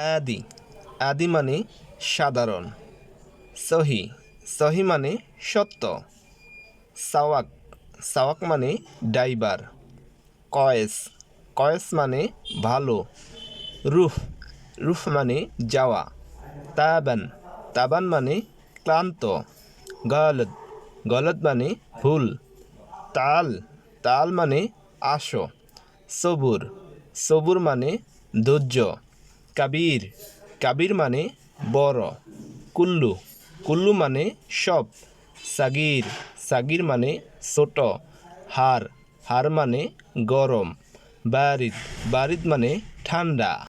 আদি। আদি মানে সাধারণ। সহি। সহি মানে সত্য। সাওয়াক। সাওয়াক মানে ড্রাইভার। কয়েস। কয়েস মানে ভালো। রুফ। রুফ মানে যাওয়া। তাবান। তাবান মানে ক্লান্ত। গলদ। গলদ মানে ভুল। তাল। তাল মানে আসো। সবুর। সবুর মানে ধৈর্য। কাবির। কাবির মানে বড়। কুল্লু। কুল্লু মানে সব। সাগির। সাগির মানে ছোট। হার। হার মানে গরম। বারিদ। বারিদ মানে ঠান্ডা।